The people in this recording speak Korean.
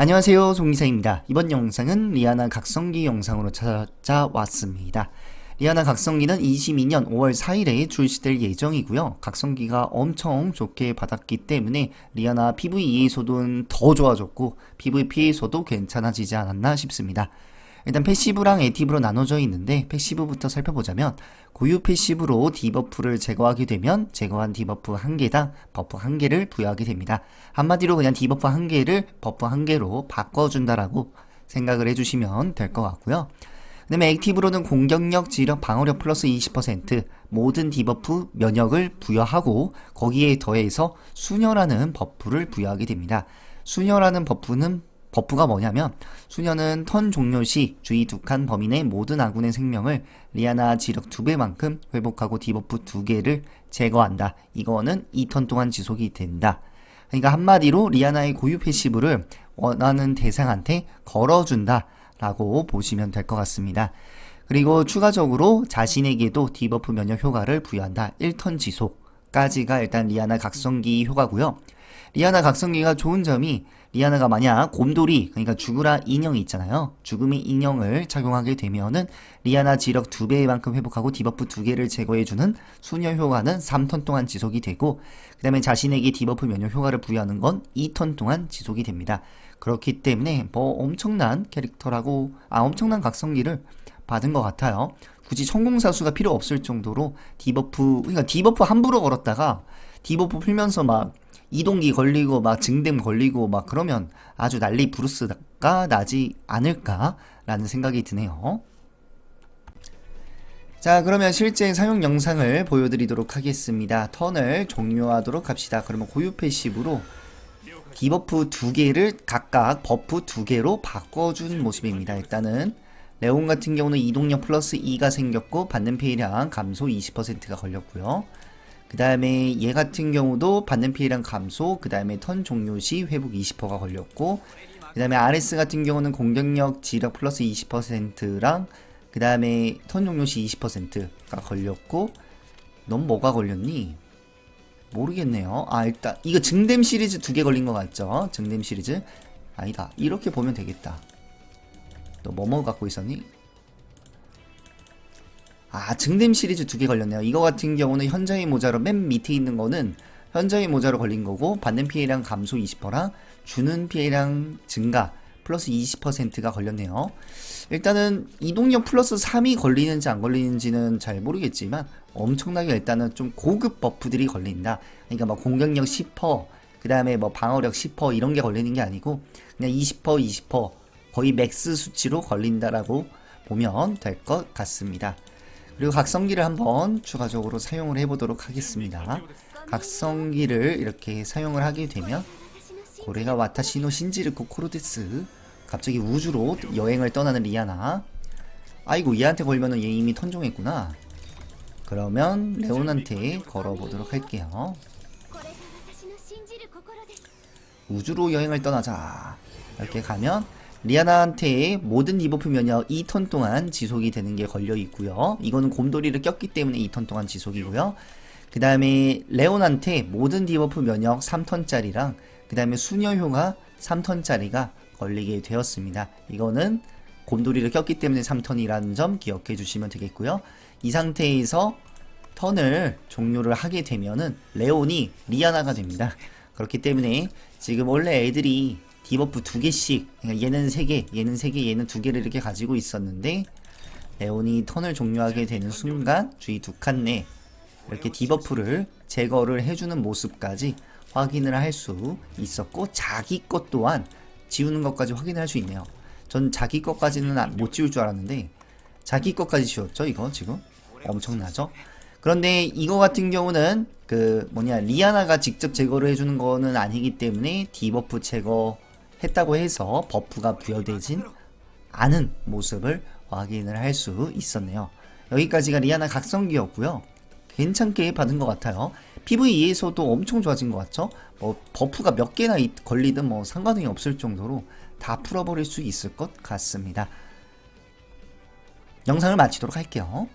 안녕하세요 송기사입니다. 이번 영상은 리아나 각성기 영상으로 찾아왔습니다. 리아나 각성기는 22년 5월 4일에 출시될 예정이고요. 각성기가 엄청 좋게 받았기 때문에 리아나 PVE에서도 더 좋아졌고 PVP에서도 괜찮아지지 않았나 싶습니다. 일단 패시브랑 액티브로 나눠져 있는데 패시브부터 살펴보자면 고유 패시브로 디버프를 제거하게 되면 제거한 디버프 한 개당 버프 한 개를 부여하게 됩니다. 한마디로 그냥 디버프 한 개를 버프 한 개로 바꿔준다라고 생각을 해주시면 될 것 같고요. 그 다음에 액티브로는 공격력, 지력, 방어력 플러스 20% 모든 디버프 면역을 부여하고 거기에 더해서 수녀라는 버프를 부여하게 됩니다. 수녀라는 버프는 버프가 뭐냐면 수녀는 턴 종료 시 주의 두칸 범위 내 모든 아군의 생명을 리아나 지력 두 배만큼 회복하고 디버프 두 개를 제거한다. 이거는 2턴 동안 지속이 된다. 그러니까 한마디로 리아나의 고유 패시브를 원하는 대상한테 걸어준다. 라고 보시면 될 것 같습니다. 그리고 추가적으로 자신에게도 디버프 면역 효과를 부여한다. 1턴 지속까지가 일단 리아나 각성기 효과고요. 리아나 각성기가 좋은 점이 리아나가 만약 곰돌이 그러니까 죽으라 인형이 있잖아요. 죽음의 인형을 착용하게 되면은 리아나 지력 2배만큼 회복하고 디버프 2개를 제거해주는 수녀 효과는 3턴 동안 지속이 되고 그 다음에 자신에게 디버프 면역 효과를 부여하는 건 2턴 동안 지속이 됩니다. 그렇기 때문에 뭐 엄청난 캐릭터라고 아 엄청난 각성기를 받은 것 같아요. 굳이 천공사수가 필요 없을 정도로 디버프 그러니까 디버프 함부로 걸었다가 디버프 풀면서 막 이동기 걸리고 막 증댐 걸리고 막 그러면 아주 난리 부르스가 나지 않을까라는 생각이 드네요. 자 그러면 실제 사용 영상을 보여드리도록 하겠습니다. 턴을 종료하도록 합시다. 그러면 고유 패시브로 디버프 두 개를 각각 버프 두 개로 바꿔준 모습입니다. 일단은 레온 같은 경우는 이동력 플러스 2가 생겼고 받는 피해량 감소 20%가 걸렸고요. 그 다음에 얘 같은 경우도 받는 피해량 감소, 그 다음에 턴 종료 시 회복 20%가 걸렸고, 그 다음에 RS 같은 경우는 공격력 지력 플러스 20%랑, 그 다음에 턴 종료 시 20%가 걸렸고, 넌 뭐가 걸렸니? 모르겠네요. 아, 일단, 이거 증댐 시리즈 두 개 걸린 것 같죠? 증댐 시리즈? 아니다. 이렇게 보면 되겠다. 너 뭐뭐 갖고 있었니? 아, 증댐 시리즈 두 개 걸렸네요. 이거 같은 경우는 현장의 모자로 맨 밑에 있는 거는 현장의 모자로 걸린 거고 받는 피해량 감소 20%랑 주는 피해량 증가 플러스 20%가 걸렸네요. 일단은 이동력 플러스 3이 걸리는지 안 걸리는지는 잘 모르겠지만 엄청나게 일단은 좀 고급 버프들이 걸린다. 그러니까 뭐 공격력 10%, 그 다음에 뭐 방어력 10% 이런 게 걸리는 게 아니고 그냥 20% 20% 거의 맥스 수치로 걸린다라고 보면 될 것 같습니다. 그리고 각성기를 한번 추가적으로 사용을 해보도록 하겠습니다. 각성기를 이렇게 사용을 하게 되면 고래가 와타시노 신지르 코 코로데스 갑자기 우주로 여행을 떠나는 리아나. 아이고 얘한테 걸면은 얘 이미 턴종했구나. 그러면 레온한테 걸어보도록 할게요. 우주로 여행을 떠나자. 이렇게 가면 리아나한테 모든 디버프 면역 2턴 동안 지속이 되는 게 걸려 있고요. 이거는 곰돌이를 꼈기 때문에 2턴 동안 지속이고요. 그 다음에 레온한테 모든 디버프 면역 3턴짜리랑 그 다음에 수녀 효가 3턴짜리가 걸리게 되었습니다. 이거는 곰돌이를 꼈기 때문에 3턴이라는 점 기억해 주시면 되겠고요. 이 상태에서 턴을 종료를 하게 되면은 레온이 리아나가 됩니다. 그렇기 때문에 지금 원래 애들이 디버프 두 개씩 그러니까 얘는 세 개, 얘는 세 개, 얘는 두 개를 이렇게 가지고 있었는데 레온이 턴을 종료하게 되는 순간 주의 두칸 내 이렇게 디버프를 제거를 해주는 모습까지 확인을 할 수 있었고 자기 것 또한 지우는 것까지 확인을 할수 있네요. 전 자기 것까지는 안- 못 지울 줄 알았는데 자기 것까지 지웠죠 이거 지금 엄청나죠? 그런데 이거 같은 경우는 그 뭐냐 리아나가 직접 제거를 해주는 거는 아니기 때문에 디버프 제거 했다고 해서 버프가 부여되진 않은 모습을 확인을 할 수 있었네요. 여기까지가 리아나 각성기였고요. 괜찮게 받은 것 같아요. PVE에서도 엄청 좋아진 것 같죠? 뭐 버프가 몇 개나 있- 걸리든 뭐 상관이 없을 정도로 다 풀어버릴 수 있을 것 같습니다. 영상을 마치도록 할게요.